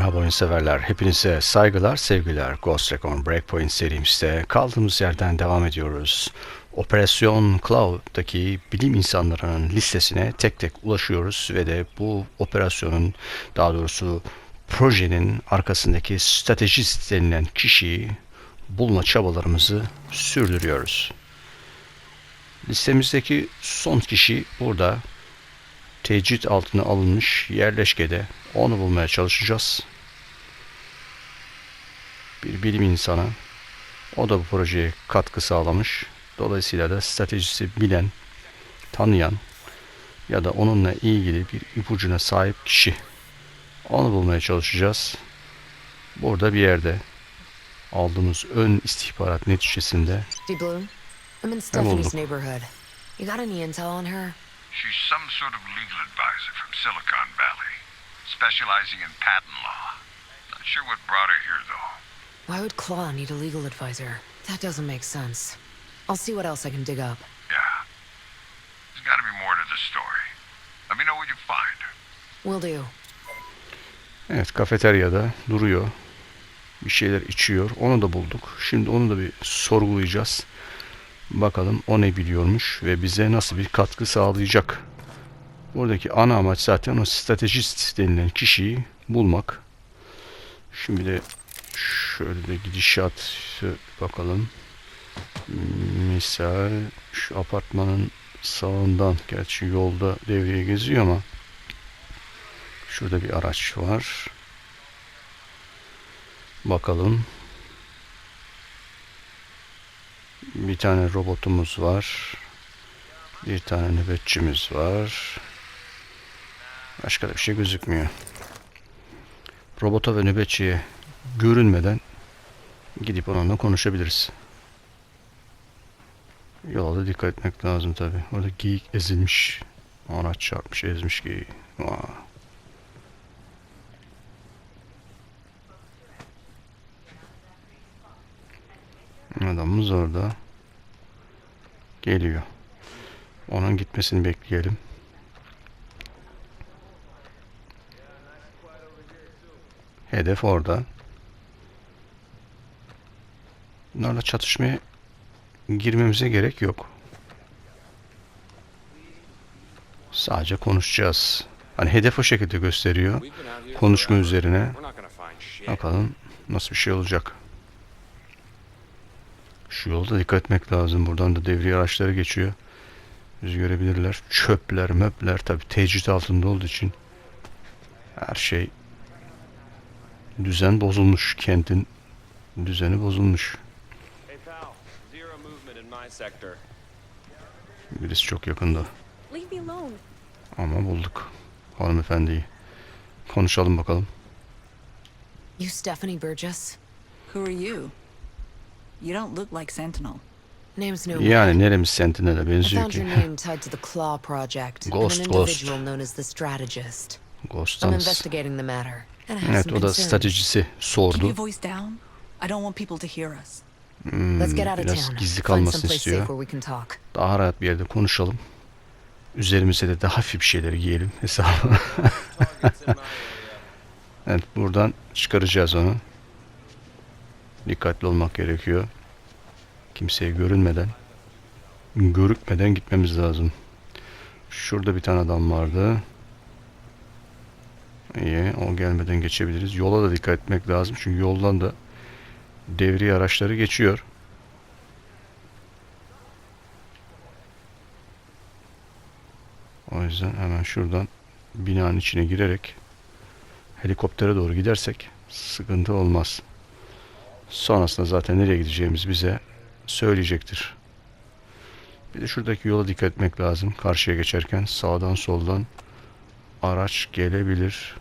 Merhaba oyun severler. Hepinize saygılar, sevgiler. Ghost Recon Breakpoint serimizde kaldığımız yerden devam ediyoruz. Operasyon Cloud'daki bilim insanlarının listesine tek tek ulaşıyoruz ve de bu operasyonun daha doğrusu projenin arkasındaki stratejist denilen kişiyi bulma çabalarımızı sürdürüyoruz. Listemizdeki son kişi burada tecrit altına alınmış yerleşkede onu bulmaya çalışacağız. Bir bilim insanı. O da bu projeye katkı sağlamış. Dolayısıyla da stratejisi bilen, tanıyan ya da onunla ilgili bir ipucuna sahip kişi. Onu bulmaya çalışacağız. Burada bir yerde aldığımız ön istihbarat neticesinde. I'm in. Stephanie's neighborhood. You got any intel on her? She's some sort of legal advisor from Silicon Valley, specializing in patent law. Not sure what brought her here, though. Why would Claw need a legal advisor? That doesn't make sense. I'll see what else I can dig up. Yeah. There's got to be more to the story. Let me know what you find. Will do. Evet kafeteryada duruyor. Bir şeyler içiyor. Onu da bulduk. Şimdi onu da bir sorgulayacağız. Bakalım o ne biliyormuş ve bize nasıl bir katkı sağlayacak. Buradaki ana amaç zaten o stratejist denilen kişiyi bulmak. Şimdi de şöyle de gidişat bakalım. Misal şu apartmanın sağından gerçi yolda devreye geziyor ama Şurada bir araç var. Bakalım. Bir tane robotumuz var. Bir tane nöbetçimiz var. Başka da bir şey gözükmüyor. Robota ve nöbetçiye görünmeden gidip onunla konuşabiliriz. Yolda dikkat etmek lazım tabi. Orada geyik ezilmiş. Araç çarpmış, ezmiş geyiği. Vay. Adamımız orada. Geliyor. Onun gitmesini bekleyelim. Hedef orada. Bunlarla çatışmaya girmemize gerek yok. Sadece konuşacağız. Hani hedef o şekilde gösteriyor. Konuşma üzerine. Bakalım nasıl bir şey olacak. Şu yolda dikkat etmek lazım. Buradan da devriye araçları geçiyor. Bizi görebilirler. Çöpler, möpler tabi tecrit altında olduğu için her şey düzen bozulmuş. Kentin düzeni bozulmuş. Birisi çok yakında. Ama bulduk hanımefendiyi. Konuşalım bakalım. You Stephanie Burgess? Who are you? You don't look like Sentinel. Name's no Yani neremiz Sentinel'e benziyor ki. your name tied to the Claw Project. Ghost, Ghost. individual known as the Strategist. I'm Ghost'tanız. investigating the matter. And I have Evet o da stratejisi sordu. your voice down. I don't want people to hear us. Of biraz gizli kalmasını istiyor. Daha rahat bir yerde konuşalım. Üzerimize de daha hafif şeyleri giyelim hesabı. Targets in my area. evet buradan çıkaracağız onu. Dikkatli olmak gerekiyor. Kimseye görünmeden, görükmeden gitmemiz lazım. Şurada bir tane adam vardı. İyi, o gelmeden geçebiliriz. Yola da dikkat etmek lazım. Çünkü yoldan da devriye araçları geçiyor. O yüzden hemen şuradan binanın içine girerek helikoptere doğru gidersek sıkıntı olmaz. Sonrasında zaten nereye gideceğimiz bize söyleyecektir. Bir de şuradaki yola dikkat etmek lazım. Karşıya geçerken sağdan soldan araç gelebilir.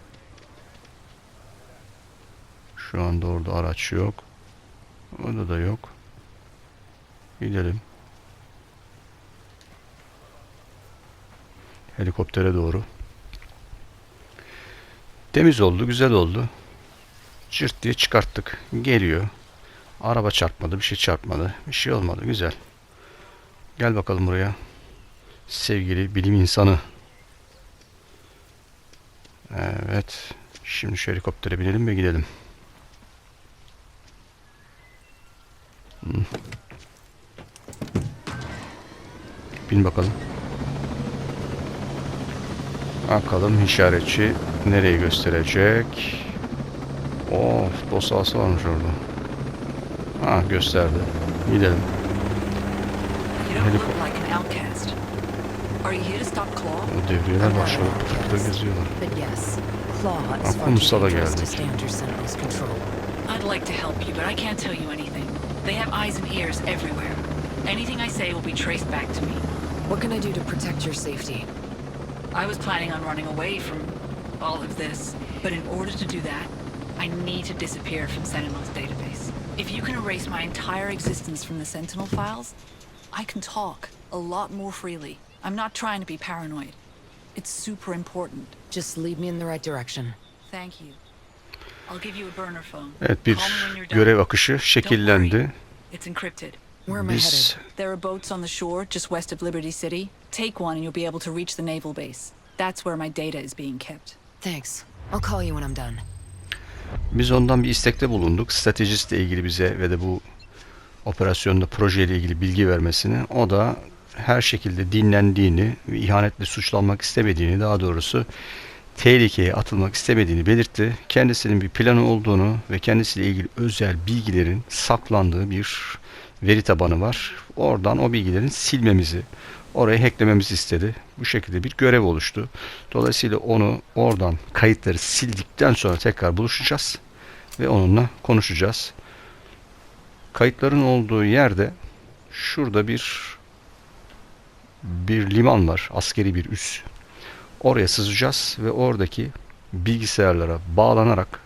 Şu anda orada araç yok. Orada da yok. Gidelim. Helikoptere doğru. Temiz oldu, güzel oldu. Cırt diye çıkarttık. Geliyor. Araba çarpmadı, bir şey çarpmadı. Bir şey olmadı, güzel. Gel bakalım buraya. Sevgili bilim insanı. Evet. Şimdi şu helikoptere binelim ve gidelim. Bin bakalım. Bakalım işaretçi nereyi gösterecek. Of dost sahası varmış orada. Ha gösterdi. Gidelim. O devriyeler başladı. Pıtırpıda geziyorlar. But yes, Claw is far Aklımıza too da dangerous to geldik. stay under Sentinel's control. I'd like to help you, but I can't tell you anything. They have eyes and ears everywhere. Anything I say will be traced back to me. What can I do to protect your safety? I was planning on running away from all of this, but in order to do that, I need to disappear from Sentinel's database. If you can erase my entire existence from the Sentinel files, I can talk a lot more freely. I'm not trying to be paranoid. It's super important. Just lead me in the right direction. Thank you. Evet bir Call me when you're done. görev akışı şekillendi. Biz headed? There are boats on the shore just west of Liberty City. Take one and you'll be able to reach the naval base. That's where my data is being kept. Thanks. I'll call you when I'm done. Biz ondan bir istekte bulunduk. Stratejistle ilgili bize ve de bu operasyonda projeyle ilgili bilgi vermesini. O da her şekilde dinlendiğini ve ihanetle suçlanmak istemediğini daha doğrusu tehlikeye atılmak istemediğini belirtti. Kendisinin bir planı olduğunu ve kendisiyle ilgili özel bilgilerin saklandığı bir veri tabanı var. Oradan o bilgilerin silmemizi, orayı hacklememizi istedi. Bu şekilde bir görev oluştu. Dolayısıyla onu oradan kayıtları sildikten sonra tekrar buluşacağız ve onunla konuşacağız. Kayıtların olduğu yerde şurada bir bir liman var. Askeri bir üs. Oraya sızacağız ve oradaki bilgisayarlara bağlanarak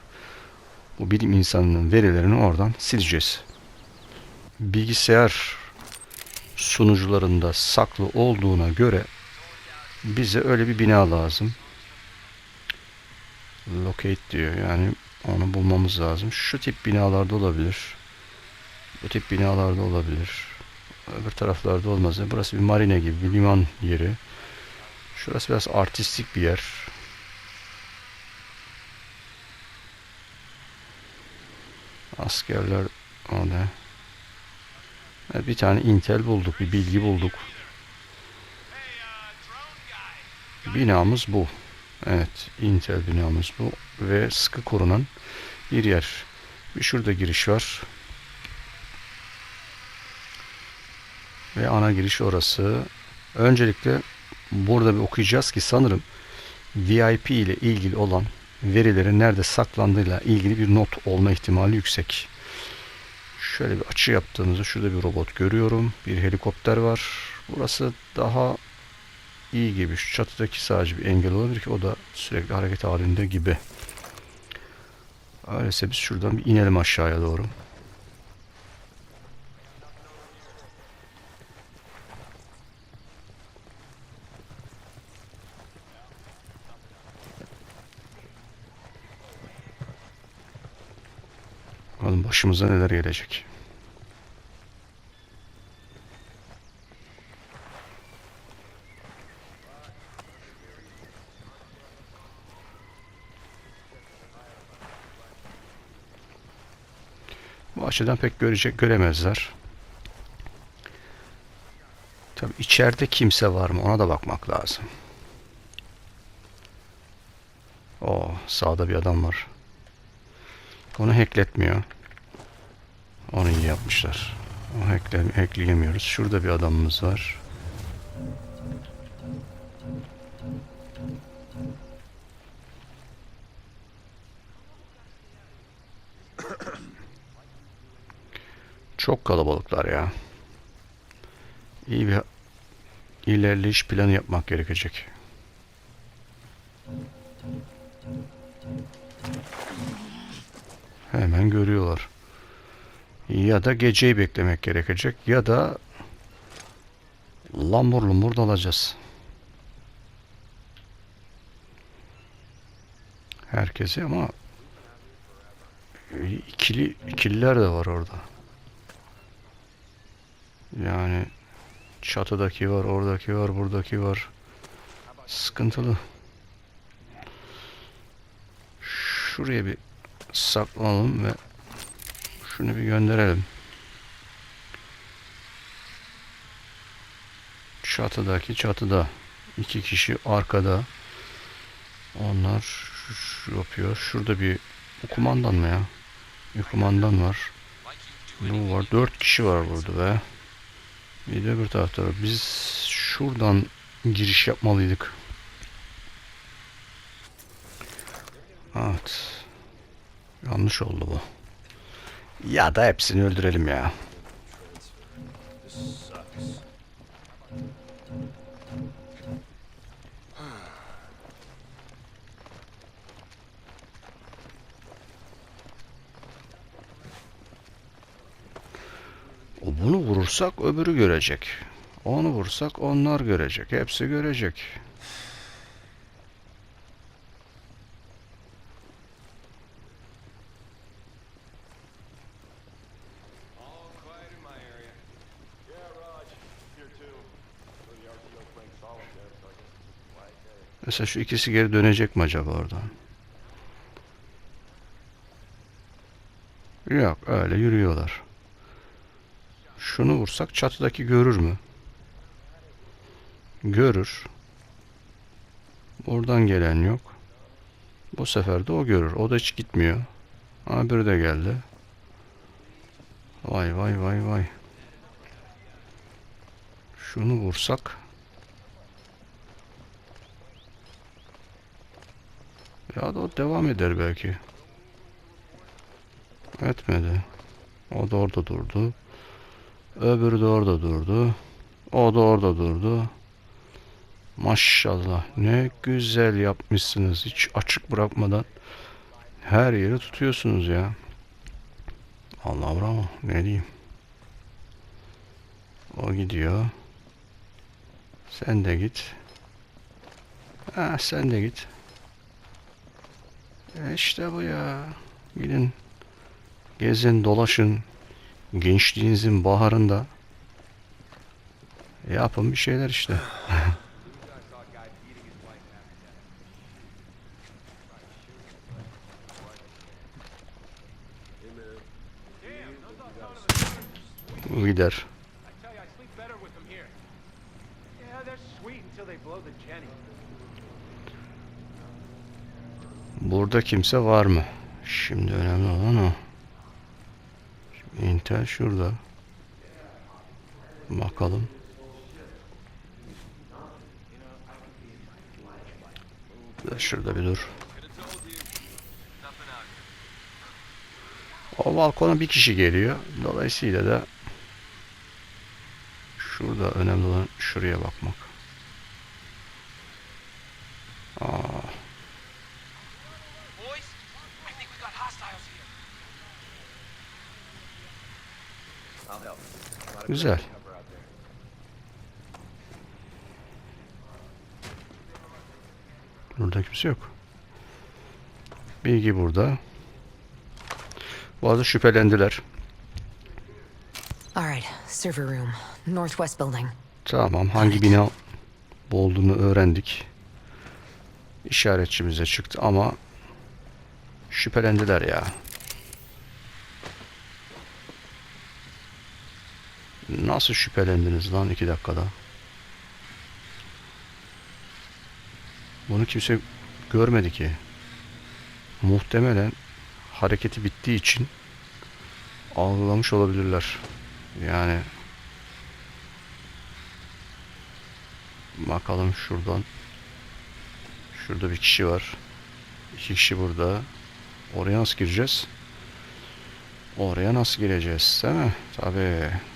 bu bilim insanının verilerini oradan sileceğiz. Bilgisayar sunucularında saklı olduğuna göre bize öyle bir bina lazım. Locate diyor. Yani onu bulmamız lazım. Şu tip binalarda olabilir. Bu tip binalarda olabilir. Öbür taraflarda olmaz. Burası bir marine gibi bir liman yeri. Şurası biraz artistik bir yer. Askerler orada. Evet, bir tane intel bulduk, bir bilgi bulduk. Binamız bu. Evet, intel binamız bu ve sıkı korunan bir yer. Bir şurada giriş var. Ve ana giriş orası. Öncelikle burada bir okuyacağız ki sanırım VIP ile ilgili olan verilerin nerede saklandığıyla ilgili bir not olma ihtimali yüksek. Şöyle bir açı yaptığımızda şurada bir robot görüyorum. Bir helikopter var. Burası daha iyi gibi. Şu çatıdaki sadece bir engel olabilir ki o da sürekli hareket halinde gibi. Öyleyse biz şuradan bir inelim aşağıya doğru. Bakalım başımıza neler gelecek. Bu açıdan pek görecek göremezler. Tabi içeride kimse var mı ona da bakmak lazım. O sağda bir adam var. Onu hackletmiyor. Yapmışlar. O hackle, hackleyemiyoruz. Şurada bir adamımız var. Çok kalabalıklar ya. İyi bir ilerleyiş planı yapmak gerekecek. Hemen görüyorlar. Ya da geceyi beklemek gerekecek ya da lambur lumbur dalacağız. Herkesi ama ikili ikililer de var orada. Yani çatıdaki var, oradaki var, buradaki var. Sıkıntılı. şuraya bir saklanalım ve şunu bir gönderelim. Çatıdaki çatıda. iki kişi arkada. Onlar yapıyor. Şurada bir bu kumandan mı ya? Bir kumandan var. Bu var. Dört kişi var burada be. Bir de öbür tarafta var. Biz şuradan giriş yapmalıydık. Evet. Yanlış oldu bu. Ya da hepsini öldürelim ya. O Bunu vurursak öbürü görecek. Onu vursak onlar görecek. Hepsi görecek. Mesela şu ikisi geri dönecek mi acaba oradan? Yok öyle yürüyorlar. Şunu vursak çatıdaki görür mü? Görür. Oradan gelen yok. Bu sefer de o görür. O da hiç gitmiyor. Ha biri de geldi. Vay vay vay vay. Şunu vursak Ya da o devam eder belki. Etmedi. O da orada durdu. Öbürü de orada durdu. O da orada durdu. Maşallah ne güzel yapmışsınız. Hiç açık bırakmadan her yeri tutuyorsunuz ya. Allah bravo. Ne diyeyim. O gidiyor. Sen de git. Ha, sen de git. E işte bu ya. Gidin. Gezin, dolaşın. Gençliğinizin baharında. Yapın bir şeyler işte. Gider. I tell you, I sleep better with them here. Yeah, they're sweet until they blow the Jenny. Burada kimse var mı? Şimdi önemli olan o. Şimdi Intel şurada. Bakalım. Şurada bir dur. O balkona bir kişi geliyor. Dolayısıyla da şurada önemli olan şuraya bakmak. Aa, Boys, I think we got hostiles here. Güzel. Burada kimse yok. Bilgi burada. Bu arada şüphelendiler. All right, server room, northwest building. Tamam hangi bina olduğunu öğrendik. İşaretçimize çıktı ama şüphelendiler ya. Nasıl şüphelendiniz lan iki dakikada? Bunu kimse görmedi ki. Muhtemelen hareketi bittiği için algılamış olabilirler. Yani Bakalım şuradan. Şurada bir kişi var. İki kişi burada. Oraya nasıl gireceğiz? Oraya nasıl gireceğiz? Değil mi? Tabii.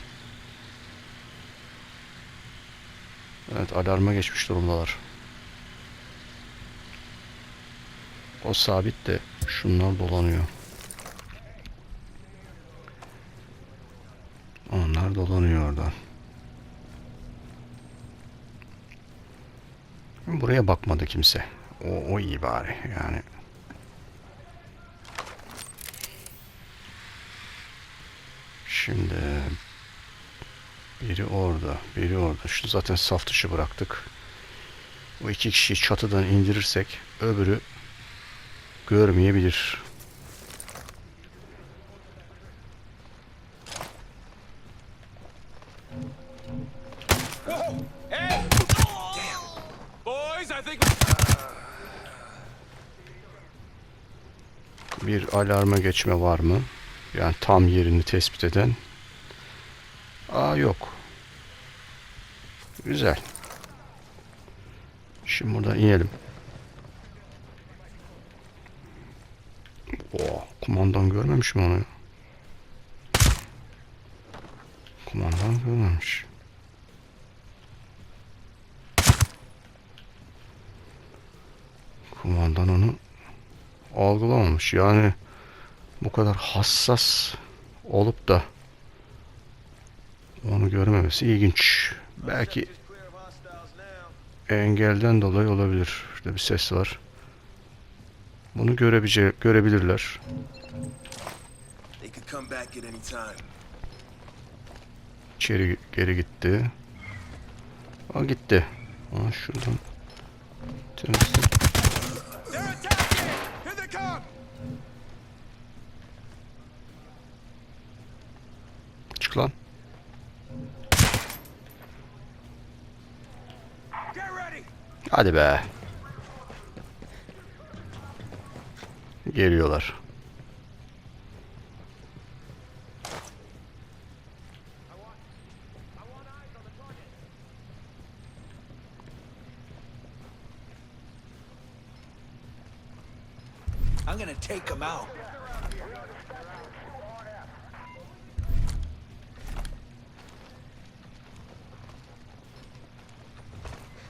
Evet alarma geçmiş durumdalar. O sabit de şunlar dolanıyor. Onlar dolanıyor oradan. Buraya bakmadı kimse. O, o iyi bari yani. Şimdi biri orada, biri orada. Şu zaten saf dışı bıraktık. O iki kişiyi çatıdan indirirsek öbürü görmeyebilir. Bir alarma geçme var mı? Yani tam yerini tespit eden. Aa yok. Güzel. Şimdi buradan inelim. Oo, kumandan görmemiş mi onu? Kumandan görmemiş. Kumandan onu algılamamış. Yani bu kadar hassas olup da onu görmemesi ilginç. Belki engelden dolayı olabilir. İşte bir ses var. Bunu görebilecek, görebilirler. İçeri geri gitti. O gitti. Aa, şuradan temizle. Çık lan. Hadi be. Geliyorlar.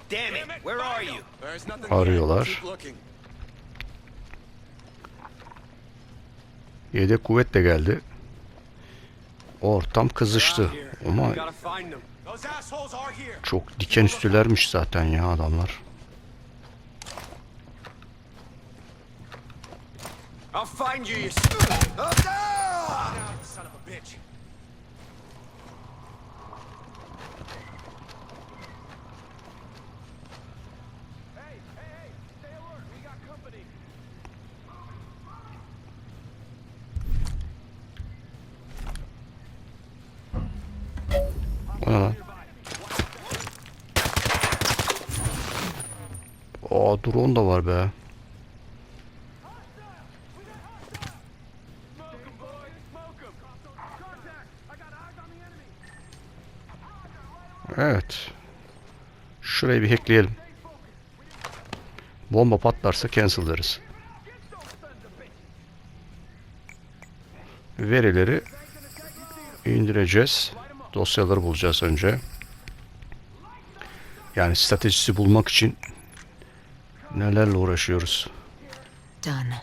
Damn it! Where are you? There's nothing Arıyorlar. Yedek kuvvet de geldi. Ortam kızıştı. Ama çok diken üstülermiş zaten ya adamlar. I'll find you, you. Oh, no! Son of a bitch. Hey, hey, hey! Stay alert. We got company. O ne lan? Aa drone da var be. Evet. Şurayı bir hackleyelim. Bomba patlarsa cancel deriz. Verileri indireceğiz. Dosyaları bulacağız önce. Yani stratejisi bulmak için nelerle uğraşıyoruz. Done.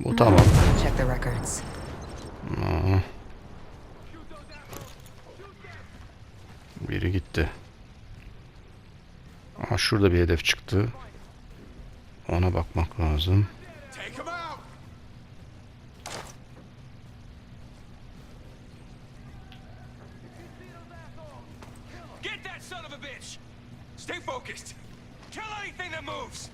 Bu tamam. Check the records. Biri gitti. Aha şurada bir hedef çıktı. Ona bakmak lazım. Take 'em out. Get that son of a bitch. Stay focused. Kill anything that moves.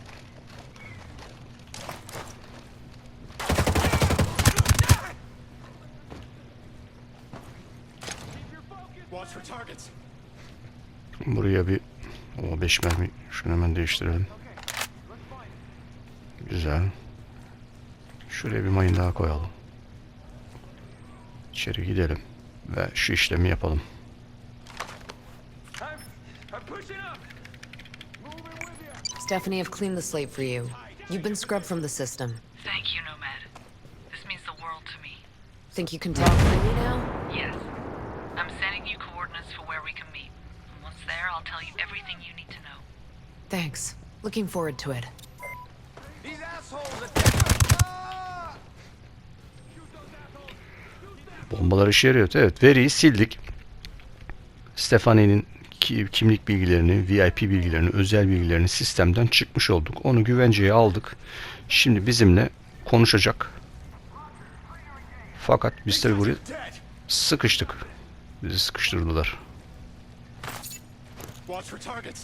Watch for targets. Buraya bir o 5 mermi değiştirelim. Güzel. Şuraya bir mayın daha koyalım. İçeri gidelim ve şu işlemi yapalım. Stephanie, I've cleaned the slate for you. You've been scrubbed from the system. Thank you, Nomad. This means the world to me. Think you can talk freely now? Yes. I'm sending you coordinates for where we can meet. And once there, I'll tell you everything you need to know. Thanks. Looking forward to it. These assholes are. Ah! Bombalar işe yarıyor. Evet veriyi sildik. Stefani'nin ki- kimlik bilgilerini, VIP bilgilerini, özel bilgilerini sistemden çıkmış olduk. Onu güvenceye aldık. Şimdi bizimle konuşacak. Fakat biz tabi buraya sıkıştık. Bizi sıkıştırdılar. Watch for targets.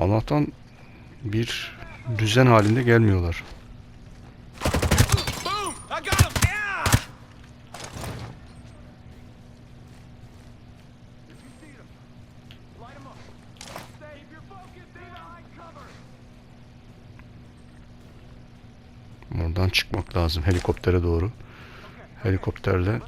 Allah'tan bir düzen halinde gelmiyorlar. Oradan çıkmak lazım helikoptere doğru. Helikopterle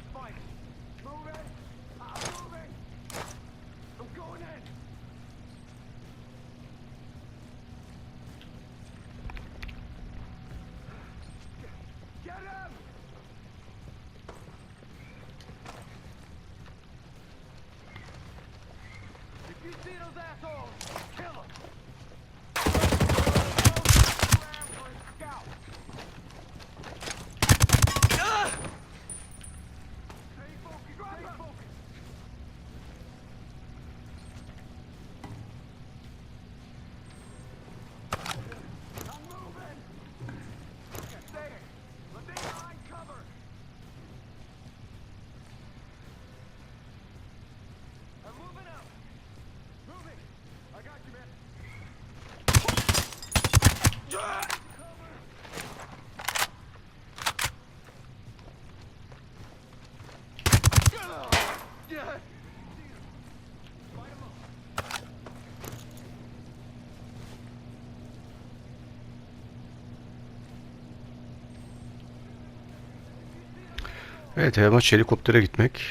Evet amaç helikoptere gitmek.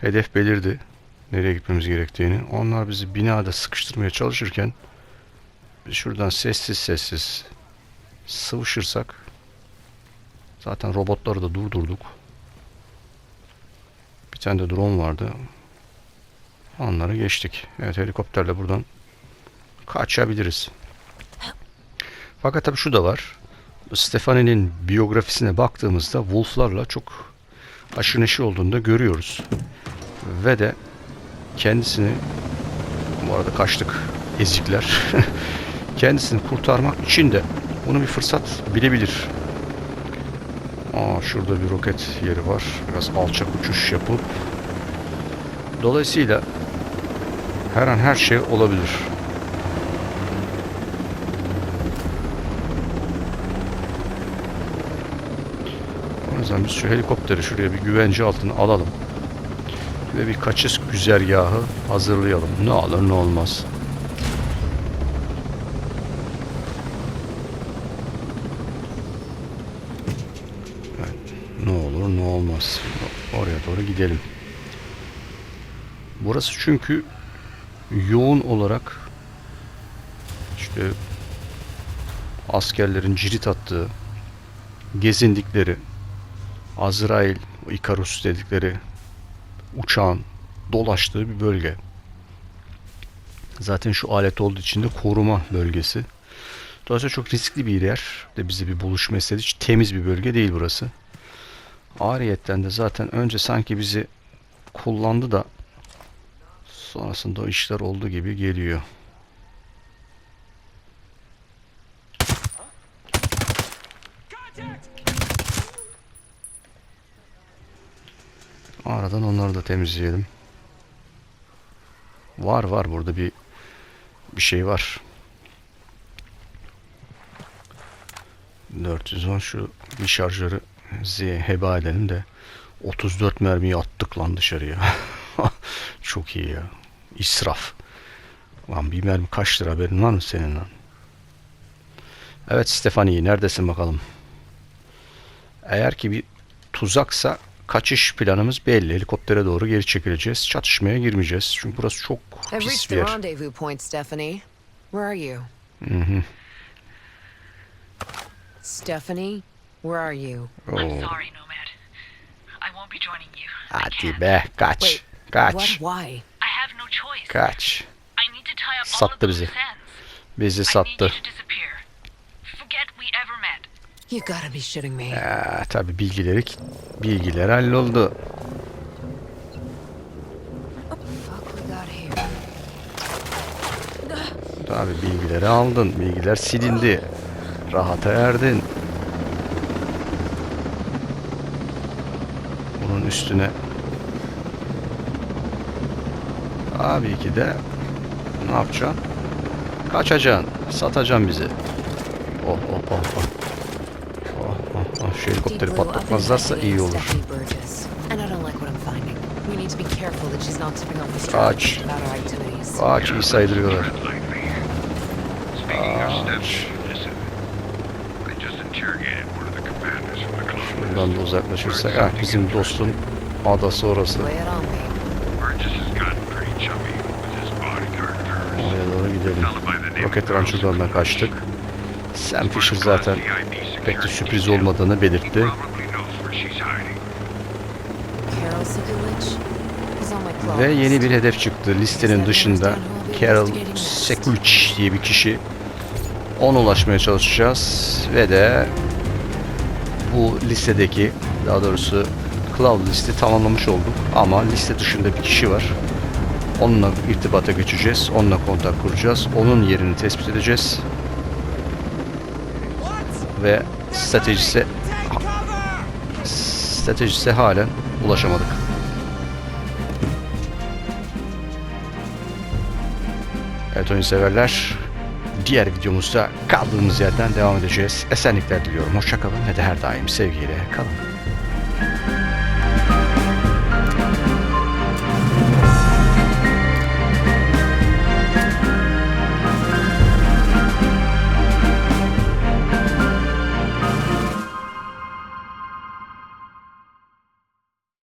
Hedef belirdi. Nereye gitmemiz gerektiğini. Onlar bizi binada sıkıştırmaya çalışırken biz şuradan sessiz sessiz sıvışırsak zaten robotları da durdurduk. Tane de drone vardı. Onları geçtik. Evet helikopterle buradan kaçabiliriz. Fakat tabii şu da var. Stefani'nin biyografisine baktığımızda Wolf'larla çok aşırı neşir olduğunu da görüyoruz. Ve de kendisini bu arada kaçtık ezikler. kendisini kurtarmak için de bunu bir fırsat bilebilir. Aa, şurada bir roket yeri var. Biraz alçak uçuş yapıp dolayısıyla her an her şey olabilir. O yüzden biz şu helikopteri şuraya bir güvence altına alalım. Ve bir kaçış güzergahı hazırlayalım. Ne olur ne olmaz. Evet, ne olur olmaz. Oraya doğru gidelim. Burası çünkü yoğun olarak işte askerlerin cirit attığı, gezindikleri, Azrail, Ikarus dedikleri uçağın dolaştığı bir bölge. Zaten şu alet olduğu için de koruma bölgesi. Dolayısıyla çok riskli bir yer. De bizi bir buluşma istedi. Hiç temiz bir bölge değil burası. Ariyetten de zaten önce sanki bizi kullandı da sonrasında o işler oldu gibi geliyor. Aradan onları da temizleyelim. Var var burada bir bir şey var. 410 şu bir şarjörü heba edelim de 34 mermiyi attık lan dışarıya. Çok iyi ya. İsraf. Lan bir mermi kaç lira haberin var mı senin lan? Evet Stefani neredesin bakalım? Eğer ki bir tuzaksa kaçış planımız belli. Helikoptere doğru geri çekileceğiz. Çatışmaya girmeyeceğiz. Çünkü burası çok pis bir yer. Stephanie. Where are you? You? I'm sorry, Nomad. I won't be joining you. Hadi be kaç. Wait, kaç. What? Why? I have no choice. Kaç. I need to tie up all Sattı of those bizi. Bizi I need sattı. you to disappear. Forget we ever met. You gotta be shitting me. Ee, tabii bilgileri bilgiler halloldu. Tabii bilgileri aldın. Bilgiler silindi. Rahata erdin. Üstüne tabii ki de ne yapacaksın? Kaçacaksın. Satacaksın bizi. Oh oh oh oh. Oh oh oh. Şu helikopteri patlatmazlarsa iyi olur. Stephanie Burgess, and I don't Buradan da uzaklaşırsak. Ah bizim dostun adası orası. Oraya doğru gidelim. Carl Rancher'dan da kaçtık. Sam Fisher zaten pek de sürpriz olmadığını belirtti. Ve yeni bir hedef çıktı listenin dışında. Carol Sekulic diye bir kişi. Ona ulaşmaya çalışacağız. Ve de bu listedeki daha doğrusu Cloud listi tamamlamış olduk. Ama liste dışında bir kişi var. Onunla irtibata geçeceğiz. Onunla kontak kuracağız. Onun yerini tespit edeceğiz. Ve stratejisi stratejisi halen ulaşamadık. Evet oyun severler. Diğer videomuzda kaldığımız yerden devam edeceğiz. Esenlikler diliyorum. Hoşçakalın ve de her daim sevgiyle kalın.